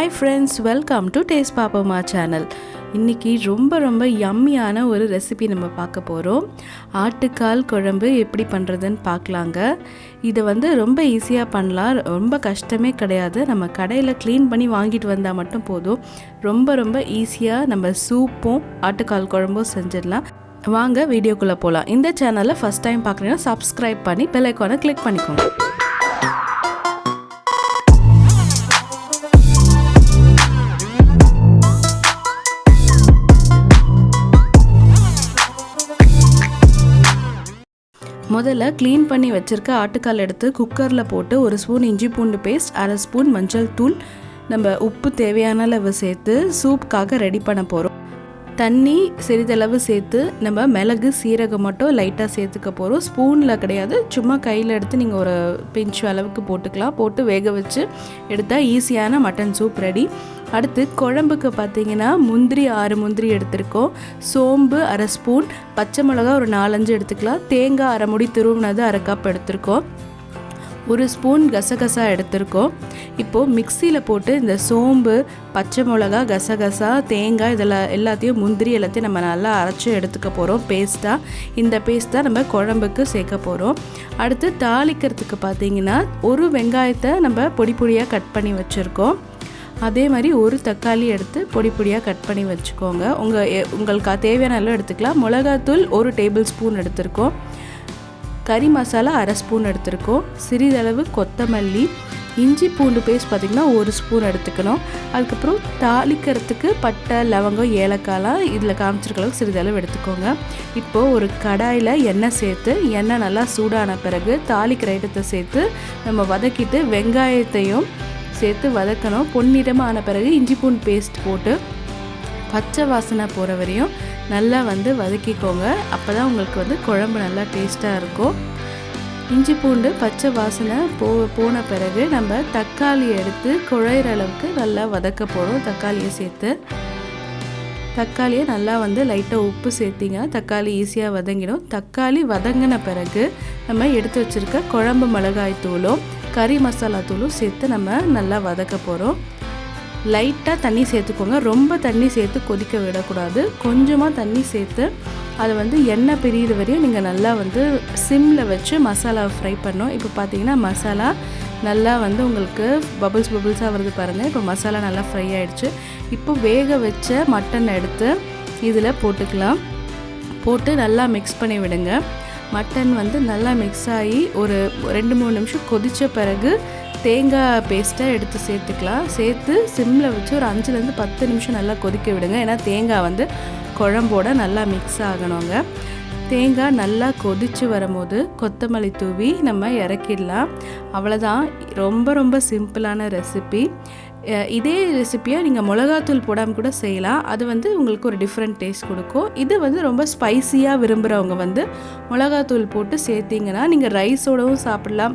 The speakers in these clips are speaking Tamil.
Hi friends welcome to taste Pappamma channel இன்றைக்கி ரொம்ப ரொம்ப யம்மியான ஒரு ரெசிபி நம்ம பார்க்க போகிறோம் ஆட்டுக்கால் குழம்பு எப்படி பண்ணுறதுன்னு பார்க்கலாங்க. இதை வந்து ரொம்ப ஈஸியாக பண்ணலாம். ரொம்ப கஷ்டமே கிடையாது. நம்ம கடையில் க்ளீன் பண்ணி வாங்கிட்டு வந்தால் மட்டும் போதும். ரொம்ப ரொம்ப ஈஸியாக நம்ம சூப்பும் ஆட்டுக்கால் குழம்பும் செஞ்சிடலாம். வாங்க வீடியோக்குள்ளே போகலாம் இந்த சேனலை ஃபஸ்ட் டைம் பார்க்குறீங்கன்னா சப்ஸ்கிரைப் பண்ணி பெல் ஐக்கானை கிளிக் பண்ணிக்கோங்க. முதல்ல க்ளீன் பண்ணி வச்சுருக்க ஆட்டுக்கால் எடுத்து குக்கரில் போட்டு ஒரு ஸ்பூன் இஞ்சி பூண்டு பேஸ்ட் அரை ஸ்பூன் மஞ்சள் தூள் நம்ம உப்பு தேவையான அளவு சேர்த்து சூப்புக்காக ரெடி பண்ண போகிறோம் தண்ணி சிறிதளவு சேர்த்து நம்ம மிளகு சீரகம் மட்டும் லைட்டாக சேர்த்துக்க போகிறோம் ஸ்பூனில் கிடையாது சும்மா கையில் எடுத்து நீங்கள் ஒரு பிஞ்சு அளவுக்கு போட்டுக்கலாம். போட்டு வேக வச்சு எடுத்தால் ஈஸியான மட்டன் சூப் ரெடி அடுத்து குழம்புக்கு பார்த்தீங்கன்னா முந்திரி ஆறு முந்திரி எடுத்திருக்கோம். சோம்பு அரை ஸ்பூன் பச்சை மிளகா ஒரு நாலஞ்சு எடுத்துக்கலாம். தேங்காய் அரை முடி துருவினது அரை கப் எடுத்திருக்கோம். ஒரு ஸ்பூன் கசகசா எடுத்திருக்கோம். இப்போது மிக்சியில் போட்டு இந்த சோம்பு பச்சை மிளகா கசகசா தேங்காய் இதெல்லாம் எல்லாத்தையும் முந்திரி எல்லாத்தையும் நம்ம நல்லா அரைச்சி எடுத்துக்க போகிறோம் பேஸ்ட்டாக இந்த பேஸ்ட் தான் நம்ம குழம்புக்கு சேர்க்க போகிறோம் அடுத்து தாளிக்கிறதுக்கு பார்த்தீங்கன்னா ஒரு வெங்காயத்தை நம்ம பொடி பொடியாக கட் பண்ணி வச்சுருக்கோம். அதே மாதிரி ஒரு தக்காளி எடுத்து பொடி பொடியாக கட் பண்ணி வச்சுக்கோங்க. உங்கள் உங்களுக்கு தேவையான அளவு எடுத்துக்கலாம். மிளகாத்தூள் ஒரு டேபிள் ஸ்பூன் எடுத்திருக்கோம். கறி மசாலா அரை ஸ்பூன் எடுத்திருக்கோம். சிறிதளவு கொத்தமல்லி இஞ்சி பூண்டு பேஸ்ட் பார்த்திங்கன்னா ஒரு ஸ்பூன் எடுத்துக்கணும். அதுக்கப்புறம் தாளிக்கிறதுக்கு பட்டை லவங்கம் ஏலக்காய்லாம் இதில் காமிச்சிருக்க அளவுக்கு சிறிதளவு எடுத்துக்கோங்க. இப்போது ஒரு கடாயில் எண்ணெய் சேர்த்து எண்ணெய் நல்லா சூடான பிறகு தாளிக்கிற ஐட்டத்தை சேர்த்து நம்ம வதக்கிட்டு வெங்காயத்தையும் சேர்த்து வதக்கணும். ஆன பிறகு இஞ்சி பூண்டு பேஸ்ட் போட்டு பச்சை வாசனை போகிற வரையும் நல்லா வந்து வதக்கிக்கோங்க. அப்போ தான் உங்களுக்கு வந்து குழம்பு நல்லா டேஸ்ட்டாக இருக்கும். இஞ்சி பூண்டு பச்சை வாசனை போ போன பிறகு நம்ம தக்காளி எடுத்து குழையிற அளவுக்கு நல்லா வதக்க போகிறோம் தக்காளியை சேர்த்து. தக்காளியை நல்லா வந்து லைட்டாக உப்பு சேர்த்திங்க. தக்காளி ஈஸியாக வதங்கிடும். தக்காளி வதங்கின பிறகு நம்ம எடுத்து வச்சுருக்க குழம்பு மிளகாய் தூளும் கறி மசாலா தூளும் சேர்த்து நம்ம நல்லா வதக்க போகிறோம் லைட்டாக தண்ணி சேர்த்துக்கோங்க. ரொம்ப தண்ணி சேர்த்து கொதிக்க விடக்கூடாது. கொஞ்சமாக தண்ணி சேர்த்து அதை வந்து எண்ணெய் பிரியிற வரையும் நீங்கள் நல்லா வந்து சிம்மில் வச்சு மசாலாவை ஃப்ரை பண்ணோம் இப்போ பார்த்தீங்கன்னா மசாலா நல்லா வந்து உங்களுக்கு பபுள்ஸ் பபுள்ஸாக வருது பாருங்கள் இப்போ மசாலா நல்லா ஃப்ரை ஆகிடுச்சு இப்போ வேக வச்ச மட்டன் எடுத்து இதில் போட்டுக்கலாம். போட்டு நல்லா மிக்ஸ் பண்ணி விடுங்க. மட்டன் வந்து நல்லா மிக்ஸ் ஆகி ஒரு ரெண்டு மூணு நிமிஷம் கொதித்த பிறகு தேங்காய் பேஸ்ட்டை எடுத்து சேர்த்துக்கலாம். சேர்த்து சிம்மில் வச்சு ஒரு அஞ்சுலேருந்து பத்து நிமிஷம் நல்லா கொதிக்க விடுங்க. ஏன்னா தேங்காய் வந்து குழம்போட நல்லா மிக்ஸ் ஆகணுங்க. தேங்காய் நல்லா கொதித்து வரும்போது கொத்தமல்லி தூவி நம்ம இறக்கிடலாம். அவ்வளோதான் ரொம்ப ரொம்ப சிம்பிளான ரெசிபி இதே ரெசிப்பியை நீங்கள் மிளகாத்தூள் போடாமல் கூட செய்யலாம். அது வந்து உங்களுக்கு ஒரு டிஃப்ரெண்ட் டேஸ்ட் கொடுக்கும். இது வந்து ரொம்ப ஸ்பைஸியாக விரும்புகிறவங்க வந்து மிளகாத்தூள் போட்டு சேர்த்திங்கன்னா நீங்கள் ரைஸோடவும் சாப்பிடலாம்.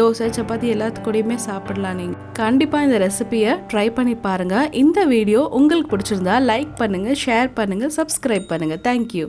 தோசை சப்பாத்தி எல்லாத்துக்கூடையுமே சாப்பிடலாம் நீங்கள் கண்டிப்பாக இந்த ரெசிப்பியை ட்ரை பண்ணி பாருங்கள் இந்த வீடியோ உங்களுக்கு பிடிச்சிருந்தா லைக் பண்ணுங்கள் ஷேர் பண்ணுங்கள் சப்ஸ்கிரைப் பண்ணுங்கள் தேங்க்யூ